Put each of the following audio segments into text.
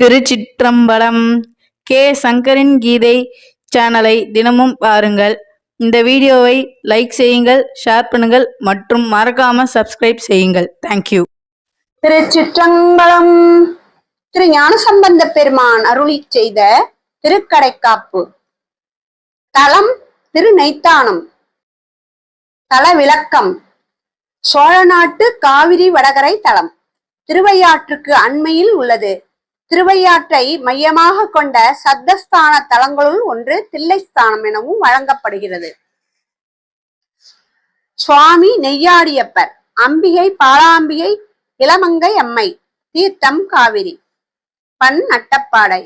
திருச்சிற்றம்பலம் K. சங்கரின் கீதை சேனலை தினமும் பாருங்கள். இந்த வீடியோவை லைக் செய்யுங்கள் ஷேர் பண்ணுங்கள் மற்றும் மறக்காம சப்ஸ்கிரைப் செய்யுங்கள். தேங்க்யூ திருச்சிற்றம்பலம் திரு ஞானசம்பந்த பெருமான் அருளி செய்த திருக்கடைக்காப்பு. தலம் திருநெய்த்தானம். தல விளக்கம் சோழ நாட்டு காவிரி வடகரை தலம். திருவையாற்றுக்கு அண்மையில் உள்ளது. திருவையாற்றை மையமாக கொண்ட சத்தஸ்தான தலங்களுள் ஒன்று தில்லைஸ்தானம் எனவும் வழங்கப்படுகிறது. சுவாமி நெய்யாடியப்பர் அம்பிகை பாலாம்பிகை இளமங்கை அம்மை தீர்த்தம் காவிரி பண் நட்டப்பாடை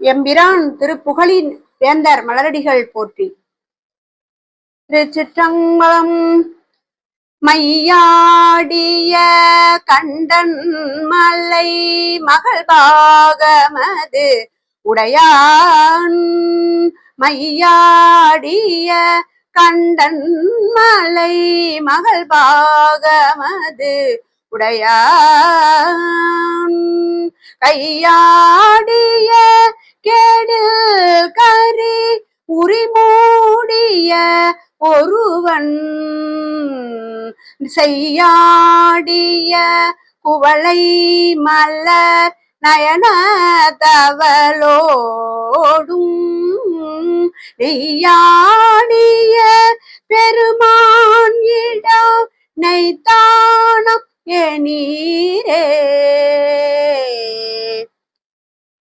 எம்பிரான் திருப்புகழின் வேந்தர் மலரடிகள் போற்றி. திருச்சிற்றம்பலம் மையாடிய கண்டன் மலை மகள் பாகமது உடையான். மையாடிய கண்டன் மலை மகள் பாகமது உடையான். கையாடிய கேடில் கரி உரிமூடிய ஒருவன் செய்யாடிய குவளை மலர் நயன தவளோடும் நெய்யாடிய பெருமான் இடம் நெய்தானம் எனீரே.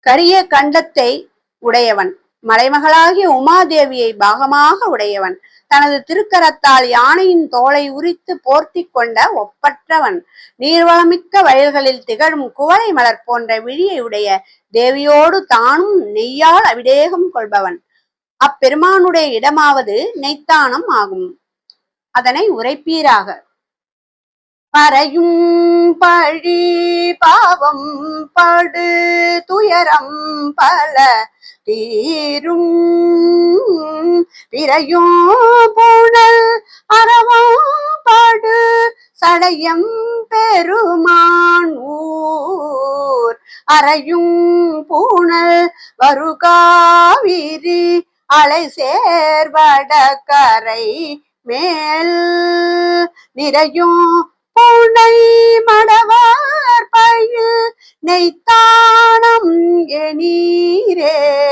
கரிய கண்டத்தை உடையவன் மலைமகளாகிய உமாதேவியை பாகமாக உடையவன் தனது திருக்கரத்தால் யானையின் தோலை உரித்து போர்த்தி கொண்ட ஒப்பற்றவன். நீர்வளமிக்க வயல்களில் திகழும் குவளை மலர் போன்ற விழியை உடைய தேவியோடு தானும் நெய்யால் அபிடேகம் கொள்பவன். அப்பெருமானுடைய இடமாவது நெய்த்தானம் ஆகும். அதனை உரைப்பீராக. பறையும் பழி பாவம் படு துயரம் பல தீரும். பிறையோ புனல் அறவும் படு. சடையம் பெருமான் ஊர். அறையும் பூணல் வருகாவிரி. அலை சேர்வடக்கரை மேல். நிறையும் பூனை மடவார் பயில். நெய்த்தானம் எனீரே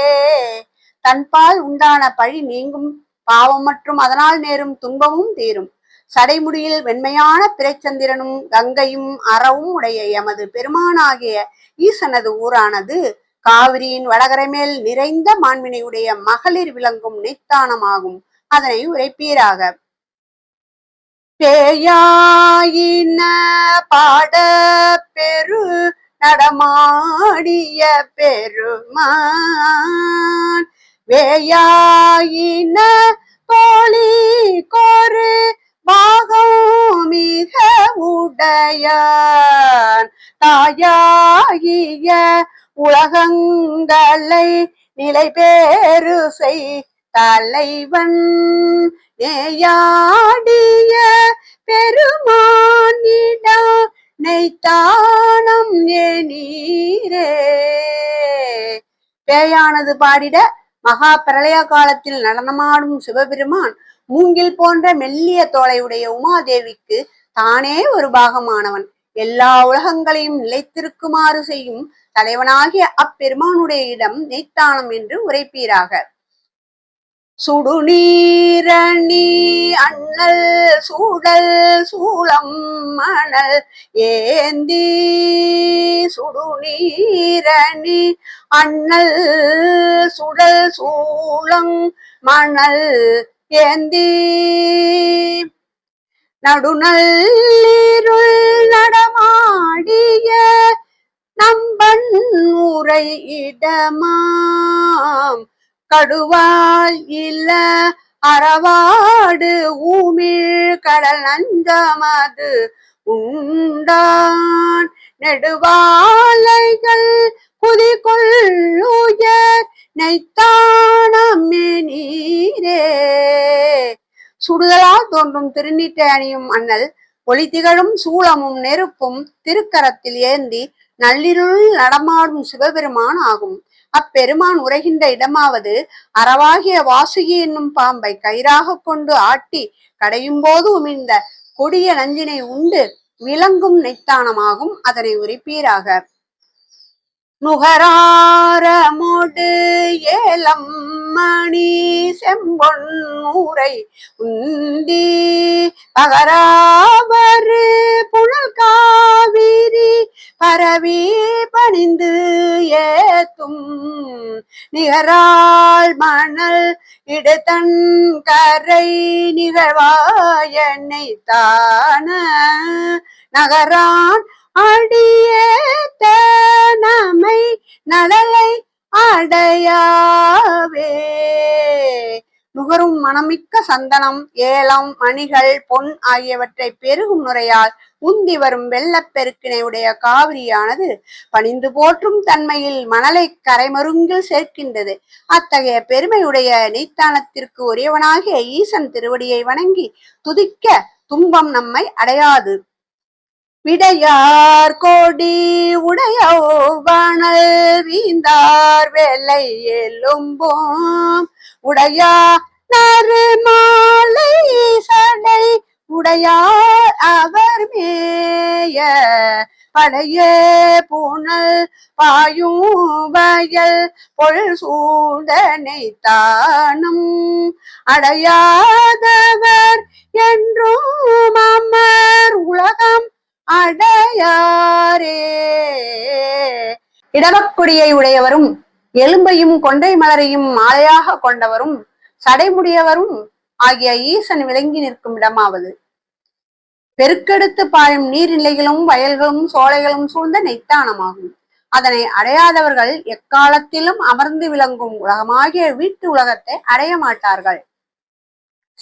தன்பால் உண்டான பழி நீங்கும் பாவம் மற்றும் அதனால் நேரும் துன்பமும் தீரும். சடைமுடியில் வெண்மையான பிறைச்சந்திரனும் கங்கையும் அறவும் உடைய எமது பெருமானாகிய ஈசனது ஊரானது காவிரியின் வடகரை மேல் நிறைந்த மாண்பினையுடைய மகளிர் விளங்கும் நித்தானமாகும் அதனை உரைப்பீராக. பேயாயின பாட பெரு நடமாடிய பெருமான் வேயாயின தோழி கோரு பாகம் மிக உடையான். தாயாகிய உலகங்களை நிலை பேரு செய் தலைவன் ஏயாடிய பெருமானிடம் நெய்த்தானம் ஏ நீரே. பேயானது பாடிட மகா பிரளய காலத்தில் நடனமாடும் சிவபெருமான் மூங்கில் போன்ற மெல்லிய தோலையுடைய உமாதேவிக்கு தானே ஒரு பாகமானவன். எல்லா உலகங்களையும் நிலைத்திருக்குமாறு செய்யும் தலைவனாகிய அப்பெருமானுடைய இடம் நெய்த்தானம் என்று உரைப்பீராக. சுடுநீரணி அண்ணல் சூடல் சூளம் மணல். ஏந்தி சுடுநீரணி அண்ணல் சுடல் சூளம் மணல். ஏந்தி நடுநல்லிருள் நடமாடிய நம்பன் உரை இடமாம். கடுவால் இல்ல அறவாடு ஊமிழ் கடல் நஞ்சமது உண்டான். நெடுவாலைகள் குதிகொள்ளுயர் நெய்த்தானமே நீரே சுடுதலால் தோன்றும் திருநீட்டை அணியும் அண்ணல் ஒளி திகழும் சூளமும் நெருப்பும் திருக்கரத்தில் ஏந்தி நள்ளிருளில் நடமாடும் சிவபெருமான் ஆகும். அப்பெருமான் உரைகின்ற இடமாவது அறவாகிய வாசுகி என்னும் பாம்பை கயிறாக கொண்டு ஆட்டி கடையும் போது உமிழ்ந்த கொடிய நஞ்சினை உண்டு விளங்கும் நெத்தானமாகும் அதனை உரிப்பீராக. நுகராரமோடு ஏலம் செம்மணி செம்பொன் ஊரை உந்தி பகராவரு புனல் காவிரி பரவி பணிந்து ஏத்தும் நிகரால் மணல் இடத்தன் கரை நிகழ்வாயனை தான நகரான் அடியே தனமை நலலை அடையாவே நுகரும் மனமிக்க சந்தனம் ஏலம் மணிகள் பொன் ஆகியவற்றை பெருகும் நுரையால் உந்தி வரும் வெள்ளப் பெருக்கினை உடைய காவிரியானது பணிந்து போற்றும் தன்மையில் மணலை கரைமருங்கில் சேர்க்கின்றது. அத்தகைய பெருமையுடைய நீத்தானத்திற்கு உரியவனாகிய ஈசன் திருவடியை வணங்கி துதிக்க துன்பம் நம்மை அடையாது. விடையார் கோடி உடையவனல் வீந்தார் வேலை எலும்போம். உடையா நறு மாலை சடை உடையார் அவர் மேய. பழைய பூனல் பாயும் வயல் பொருள் சூழ்ந்தனை தானும் அடையாதவர் என்றும் அமர் உலகம் அடையாரே. இடவக்குடியை உடையவரும் எலும்பையும் கொண்டை மலரையும் மாலையாக கொண்டவரும் சடைமுடியவரும் ஆகிய ஈசன் விளங்கி நிற்கும் இடமாவது. பெருக்கெடுத்து பாயும் நீர்நிலைகளும் வயல்களும் சோலைகளும் சூழ்ந்த நெய்த்தானமாகும். அதனை அடையாதவர்கள் எக்காலத்திலும் அமர்ந்து விளங்கும் உலகமாகிய வீட்டு உலகத்தை அடைய மாட்டார்கள்.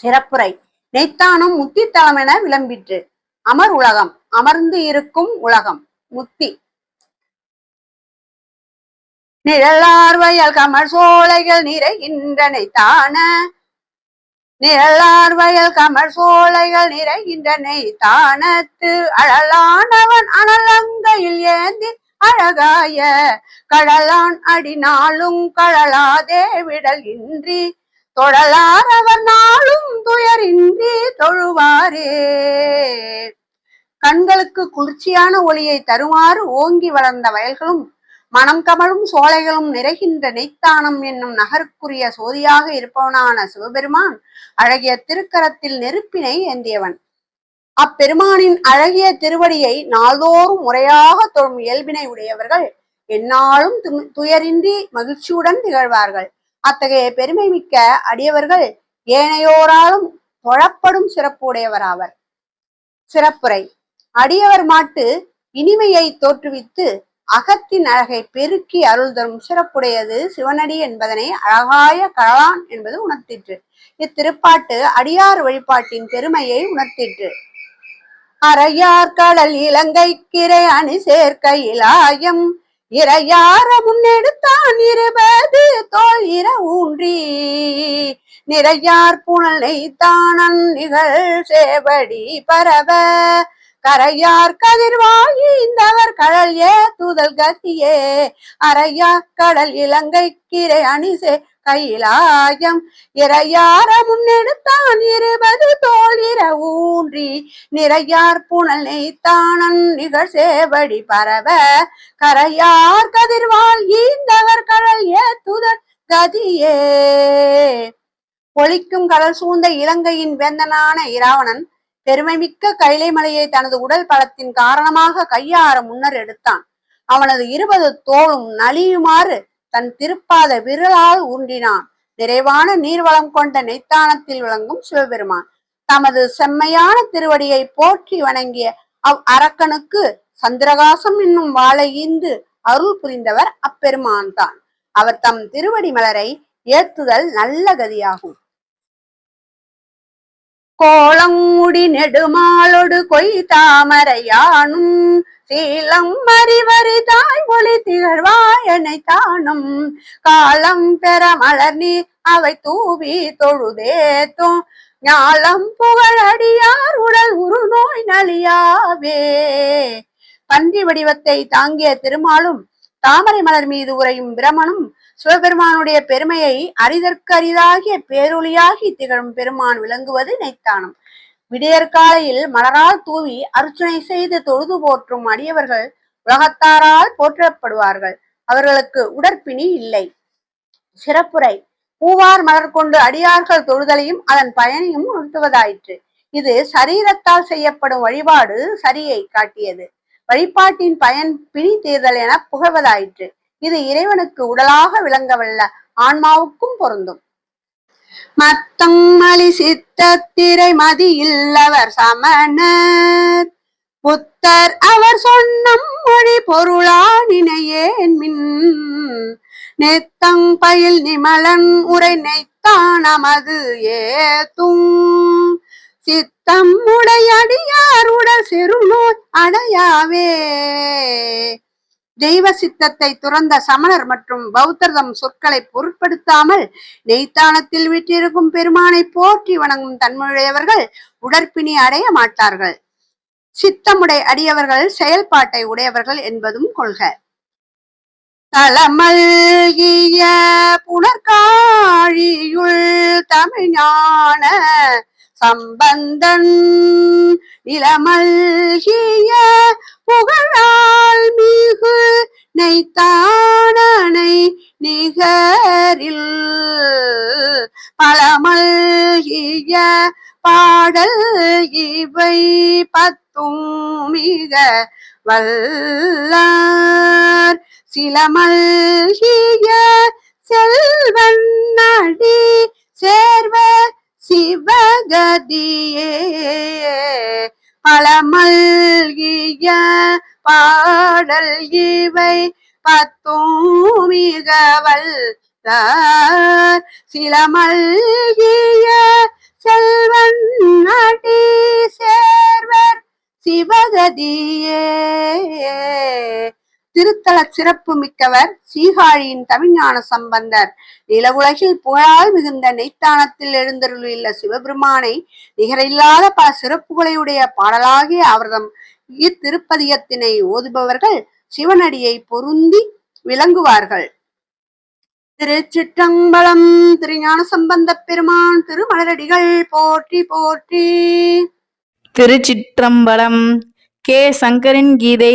சிறப்புரை. நெய்த்தானம் முத்தித்தலம் என விளம்பிற்று. அமர் உலகம். அமர்ந்து இருக்கும் உலகம். முத்தி. நிழலார்வையால் கமல் கமர் சோலைகள் நிறைகின்றனை தான நிழலார்வையல் கமல் கமர் சோலைகள் நிறைகின்றனை தானத்து அழலானவன் அனலங்கையில் ஏந்தி அழகாய. கடலான் அடினாலும் கழலாதே விடல் இன்றி. தொழலார் நாளும் துயரின்றி கண்களுக்கு குளிர்ச்சியான ஒளியை தருமாறு ஓங்கி வளர்ந்த வயல்களும் மனம் கமழும் சோலைகளும் நிறைகின்ற நெய்த்தானம் என்னும் நகருக்குரிய சோதியாக இருப்பவனான சிவபெருமான் அழகிய திருக்கரத்தில் நெருப்பினை ஏந்தியவன். அப்பெருமானின் அழகிய திருவடியை நாள்தோறும் முறையாக தொழும் இயல்பினை உடையவர்கள் என்னாலும் து- துயரின்றி மகிழ்ச்சியுடன் திகழ்வார்கள். அத்தகைய பெருமை மிக்க அடியவர்கள் ஏனையோராலும் தொழப்படும் சிறப்பு உடையவராவர் சிறப்புரை. அடியவர் மாட்டு இனிமையை தோற்றுவித்து அகத்தின் அழகை பெருக்கி அருள் தரும் சிறப்புடையது சிவனடி என்பதனை அழகாய கழலான் என்பது உணர்த்திற்று. இத்திருப்பாட்டு அடியார் வழிபாட்டின் பெருமையை உணர்த்திற்று. அறையார் கடல் இலங்கைக்கிரை அணி சேர்க்கையிலாயம் இறையார முன்னெடுத்தான் இருபது தோல் இர ஊன்றி. நிறையார் புனலை தானன் நிகழ் சேவடி பரவ. கரையார் கதிர்வாயிந்தவர் கடல் ஏ தூதல் கத்தியே. அரையார் கடல் இலங்கை கீரை அணிசே கையிலாயம் இறையார முன்னெடுத்தான் இருபது தோல் இர ஊன்றி. நிறையார் புனல் நெய்த்தானன் நிகழ் சேவடி பரவ. கரையார் கதிர்வால் ஈந்தவர் கடல் ஏத்துதல் கதியே. ஒளிக்கும் கடல் சூழ்ந்த இலங்கையின் வெந்தனான இராவணன் பெருமைமிக்க கைலை மலையை தனது உடல் பலத்தின் காரணமாக கையாற முன்னர் எடுத்தான். அவனது இருபது தோளும் நலியுமாறு தன் திருப்பாத விரலால் ஊன்றினான் நிறைவான நீர்வளம் கொண்ட நெய்த்தானத்தில் விளங்கும் சிவபெருமான். தமது செம்மையான திருவடியை போற்றி வணங்கிய அவ் அரக்கனுக்கு சந்திரகாசம் என்னும் வாழை ஈந்து அருள் புரிந்தவர் அப்பெருமான் தான் அவர் தம் திருவடி மலரை ஏத்துதல் நல்ல கதியாகும். கோலங்குடி நெடுமாலொடு கொய் தாமரையானும் சீலம் மறிவரி தாய் ஒளி திகழ்வாயனை தானும். காலம் பெற மலர் நீ அவை தூவி தொழுதேத்தும் ஞாலம் புகழடியார் உடல் உரு நோய் நலியாவே. பன்றி வடிவத்தை தாங்கிய திருமாலும் தாமரை மலர் மீது உரையும் பிரமனும் சிவபெருமானுடைய பெருமையை அரிதற்கரிதாகிய பேரொளியாகி திகழும் பெருமான் விளங்குவது நெய்த்தானம் விடியற்காலையில் மலரால் தூவி அர்ச்சனை செய்து தொழுது போற்றும் அடியவர்கள் உலகத்தாரால் போற்றப்படுவார்கள். அவர்களுக்கு உடற்பிணி இல்லை. சிறப்புரை. பூவார் மலர் கொண்டு அடியார்கள் தொழுதலையும் அதன் பயனையும் உணர்த்துவதாயிற்று. இது சரீரத்தால் செய்யப்படும் வழிபாடு சரியை காட்டியது. வழிபாட்டின் பயன் பிணி தீர்தல் என புகழ்வதாயிற்று. இது இறைவனுக்கு உடலாக விளங்கவல்ல ஆன்மாவுக்கும் பொருந்தும். மத்தம் மலி சித்தத்திரை மதியில்லவர் சமணர். புத்தர் அவர் சொன்னம் மொழி பொருளா நினையேன் மின் நெத்தங் பயில் நிமலன் உரை நெய்த்தான் நமது ஏத்தும். சித்தம் உடையடியார் உடல் செருநோய் அடையாவே. தெய்வ சித்தத்தை துறந்த சமணர் மற்றும் பௌத்தர்தம் சொற்களை பொருட்படுத்தாமல் நெய்த்தானத்தில் விட்டிருக்கும் பெருமானை போற்றி வணங்கும் தன்மையுடையவர்கள் உடற்பிணி அடைய மாட்டார்கள். சித்தமுடை அடியவர்கள் செயல்பாட்டை உடையவர்கள் என்பதும் கொள்க. தலமல்கிய புனர்காழியுள் தமிழ்ஞான சம்பந்தன் இளமல்கிய புகழால் மிகு நெய்த்தானனை நிகரில் பழமல்கிய பாடல் இவை பத்தும் மிக வல்லார். சிலமல்கிய செல்வன் அடி சேர்வர் சிவகதியே பழமல்கிய பாடல் இவை பத்தும் மிக சிலமல்கிய செல்வன் அடி சேர்வர் சிவகதியே. திருத்தல சிறப்பு மிக்கவர் சீகாழியின் தமிழ்ஞான சம்பந்தர். நிலவுலகில் புகழால் மிகுந்த நெய்த்தானத்தில் எழுந்தருளுள்ள சிவபெருமானை நிகரில்லாத பல சிறப்புகளையுடைய பாடலாகிய அவர்தம் இத்திருப்பதியத்தினை ஓதுபவர்கள் சிவனடியை பொருந்தி விளங்குவார்கள். திருச்சிற்றம்பலம் திருஞான சம்பந்த பெருமான் திருமலரடிகள் போற்றி போற்றி. திருச்சிற்றம்பலம் கே சங்கரின் கீதை